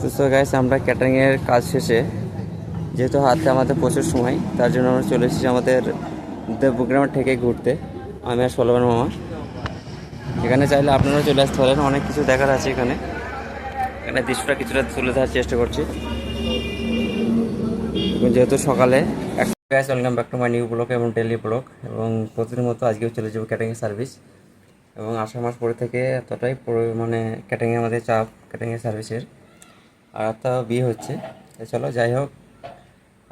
তো গাইস আমরা ক্যাটারিংয়ের কাজ শেষে, যেহেতু হাতে আমাদের প্রচুর সময়, তার জন্য আমরা চলে এসেছি আমাদের দেবগ্রামের থেকে ঘুরতে। আমি আর সোলমান মামা। এখানে চাইলে আপনারাও চলে আসতে পারেন, অনেক কিছু দেখার আছে এখানে। এখানে দৃশ্যটা কিছুটা তুলে ধরার চেষ্টা করছি। যেহেতু সকালে gas welcome back to my new blog এবং ডেলি ব্লগ এবং প্রতিদিনের মতো আজকেও চলে যাব ক্যাটারিং সার্ভিস এবং আষাঢ় মাস পরে থেকে এতটাই মানে ক্যাটারিংয়ে আমাদের চাপ ক্যাটারিংয়ের সার্ভিসের আর একটা বিয়ে হচ্ছে। চলো, যাই হোক।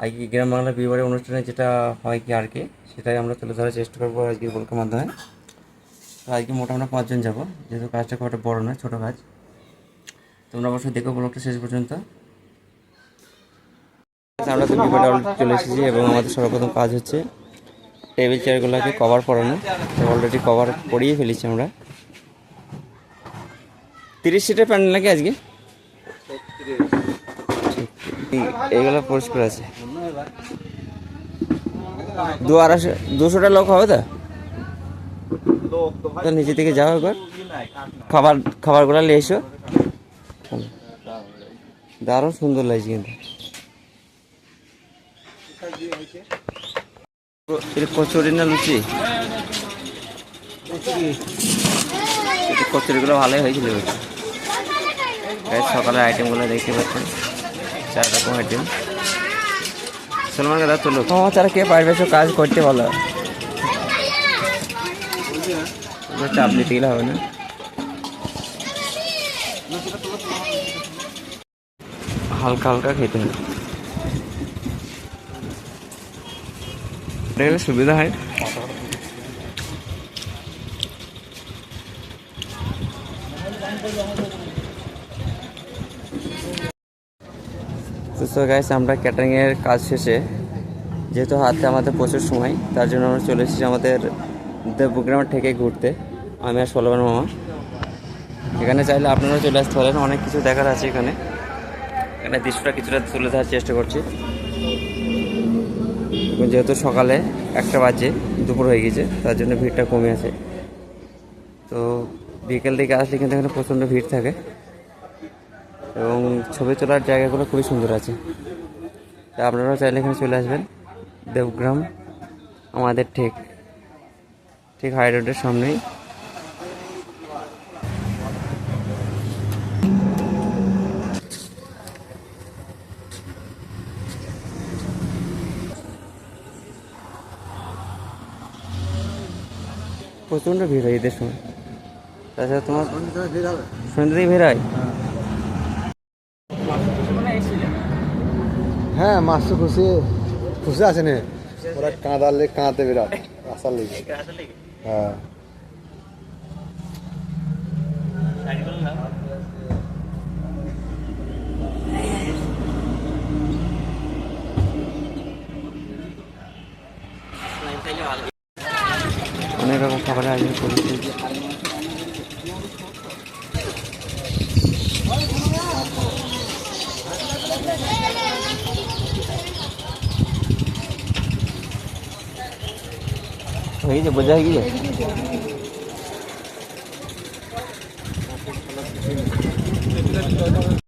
আজকে গ্রাম বাংলা বিয়ে বাড়ির অনুষ্ঠানে যেটা হয় কি আর কি, সেটাই আমরা তুলে ধরার চেষ্টা করব আজকে ব্লগের মাধ্যমে। আজকে মোটামুটি পাঁচজন যাব। যেহেতু কাজটা খুব বড় নয়, ছোটো কাজ। তোমরা অবশ্যই দেখো ব্লগটা শেষ পর্যন্ত। আমরা তো বিপদে চলে এসেছি এবং আমাদের সর্বপ্রথম কাজ হচ্ছে টেবিল চেয়ারগুলোকে কভার পরানো অলরেডি কভার পরিয়ে ফেলেছি আমরা। তিরিশ সিটের প্যান্ডেল নাকি আজকে? এইগুলো পরিষ্কার আছে। দু আড়াইশো, দুশোটা লোক হবে তো? তো নিচে থেকে যাও একবার। খাবার, খাবারগুলো নিয়ে এসো। দারুণ সুন্দর লাগছে কিন্তু। কচুরি না লুচি? কচুরিগুলো ভালোই হয়েছিল। সকালের আইটেমগুলো দেখতে পাচ্ছেন। চার রকম আইটেম সলমান দাদা তুলো ও তারা কে পারবে সব কাজ করতে বলো। চাপ দিতে গেলে হবে না। হালকা হালকা খেতে হবে। গেলে সুবিধা হয়। তো গাইস আমরা ক্যাটারিংয়ের কাজ শেষে, যেহেতু হাতে আমাদের প্রচুর সময়, তার জন্য আমরা চলে এসেছি আমাদের দেবগ্রামের থেকে ঘুরতে। আমি আর সোলমান মামা। এখানে চাইলে আপনারাও চলে আসতে পারেন, অনেক কিছু দেখার আছে এখানে। এখানে দৃশ্যটা কিছুটা তুলে ধরার চেষ্টা করছি। যেহেতু সকালে একটা বাজে, দুপুর হয়ে গেছে, তার জন্য ভিড়টা কমে আছে। তো বিকেল দিকে আসলে কিন্তু এখানে প্রচণ্ড ভিড় থাকে। এবং ছবি তোলার জায়গাগুলো খুবই সুন্দর আছে। তা আপনারাও চাইলে এখানে চলে আসবেন। দেবগ্রাম আমাদের ঠিক ঠিক হাই রোডের সামনেই। প্রচণ্ড ভিড় হয় ঈদের সময়। তাছাড়া তোমার সন্ধ্যে থেকে ভিড় হয়। হ্যাঁ মাছ তো খুশি খুশি আছে নে? ওরা কাঁদালে কাঁদতে বিরাট আসার লেগে। হ্যাঁ। অনেক রকম খাবারের আয়োজন করেছি। হয়ে গেছে বোঝা গিয়ে